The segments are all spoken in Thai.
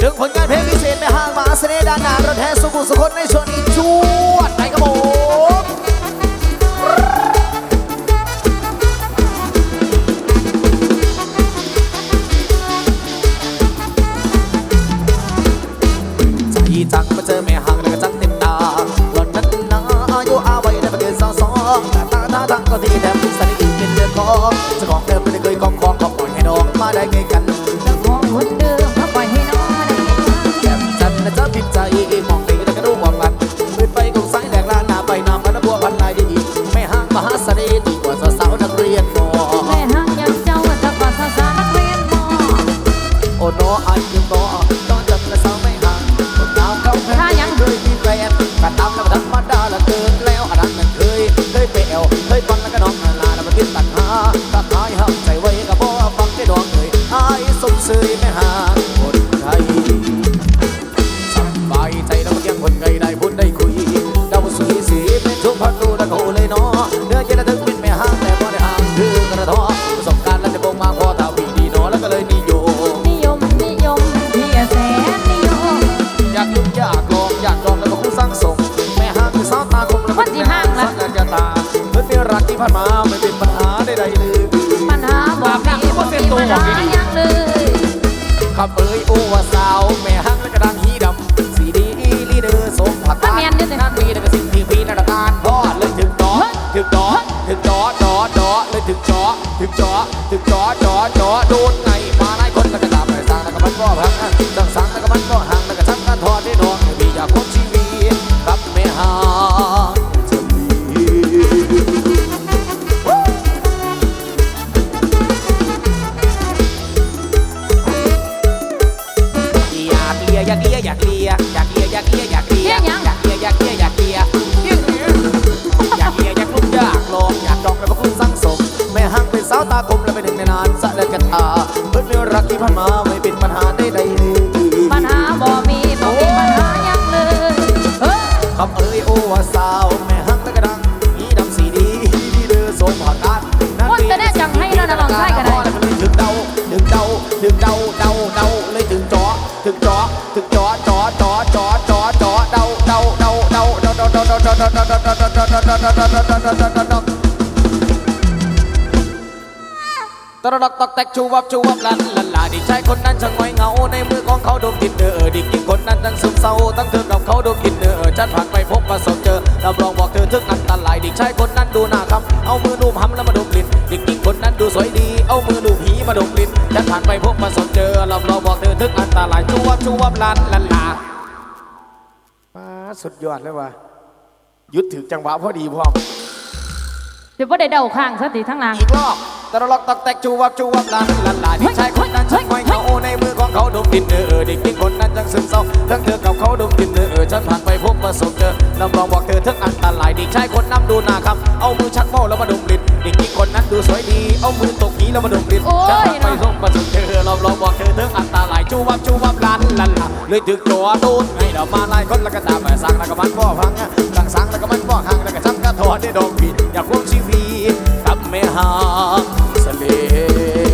ถึงผลงานเพลงพิเศษแม่ห้างมาเสน่ห์ดานหน้ารถแท้สุขุมสุขในชวงนี้จวดไปกระบผมจังมาเจอแม่ห่างแล้วก็จังเต็มตาหล่อนนั้นนาอายุอาวัยได้มาเกินสองสองแต่ตาตาทางก็ดีแต่สนิทเป็นเรื่องของจะของเดิมไม่ได้เคยของของของปล่อยให้น้องมาได้ไงกันจะของคนเดิมมาปล่อยให้ คนน้ายุก็น้องจำและสาไม่ห่างคนดาวเขาแพ้เคยมีแฟนกระทำแล้วก็ธรรมดาละเกินแล้วอันนั้นเคยเคยเปลวเคยฟันแล้วก็น้อง ที่ผ่านมาไม่เป็นปัญหาใดๆเลยปัญหาบอกมีบ่มีปัญหาอย่างเลยขับเอ้ยโอว่าสาว แม่ฮังและกระดังฮีดำสีดีลีเดอร์สมผักตานั่นมีแต่กระสิ่งที่มีนาฬิกาพ่อเลยถึงจอถึงจอถึงจอจอจอเลยถึงจอถึงจอถึงจอจอจอโดนไงมาไล่คนแล้วก็ตามไล่สางแล้วก็มันก็พังจังสังแล้วก็มันก็หังแล้วก็ชักกันทอดได้ดอกไม่มีอยากคนชี สาวตาคมและไป็นหนึ่งในนานสะและกระตาเพื่อนม่รักที่ผ่านมาไม่เป็นปัญหาใดๆเลยปัญหาบ่มีบ่มีปัญหายังเลยเฮ้ยคำเอ่ยโอ้วสาวแม่หักตะกระดังมีดำสีดีดีเดือสมผ่านการคนจะได้จังให้เรานะลองใช้กันได้ดึงเดาดึงเดาดึงเดาเดาเดาเลยถึงจ่อถึงจ่อถึงจ่อจ่อจ่อจ่อจ่อจอดเดาเดาเดาเดาเดาเดาเดาเดาเดาเดาเดาเดาเดาเดาเดาเดา ตระดอกตอกแตกชูวับชูวับลันลันลาดิชายคนนั้นช่างหงอยเหงาในมือของเขาดมกลินเออดิกยิ่งคนนั้นทั้งซึมเศร้าตั้งเธอกับเขาดมกลินเออฉันผ่านไปพบประสบเจอรับรองบอกเธอถึงอันตรายดิชายคนนั้นดูหน้าคำเอามือลูบหำแล้วมาดมกลิ่นดิกยิ่งคนนั้นดูสวยดีเอามือลูบหีมาดมกลิ่นฉันผ่านไปพบประสบเจอรับรองบอกเธอถึงอันตรายชูวับชูวับลันลันลามาสุดยอดเลยว่ะยุดถึงจังหวะพอดีพร้อมเดี๋ยวว่าได้เดาข้างสติทั้งหลังอีกรอบ ตะลอกตอกแตกชูวับชูวับลันลันลาดิชายคนนั้นช่างหงอยเหงาในมือของเขาดมกินเออเอเด็กยิ่งคนนั้นจังซึมเศร้าทั้งเธอกับเขาดมกินเออเอฉันผ่านไปพบประสบเจอลำลองบอกเธอทั้งอันตรายเด็กชายคนนั้นดูหน้าคำเอามือชักเมาแล้วมาดมกลิ่นเด็กยิ่งคนนั้นดูสวยดีเอามือตกหีแล้วมาดมกลิ่นฉันผ่านไปพบประสบเจอลำลองบอกเธอทั้งอันตรายชูวับชูวับลันลันลาเลยถึกตัวโดนให้เรามาไล่คนละก็ตามไปสั่งแล้วก็มันบ่พังสั่งสั่งแล้วก็มันบ่ห่างแล้วก็ช่างก็ถอดได้ดอกผิด ม่หาเสลี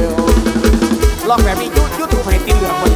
ยวลองแบบนี้ยุดยุดถูกให้ตีเหลือง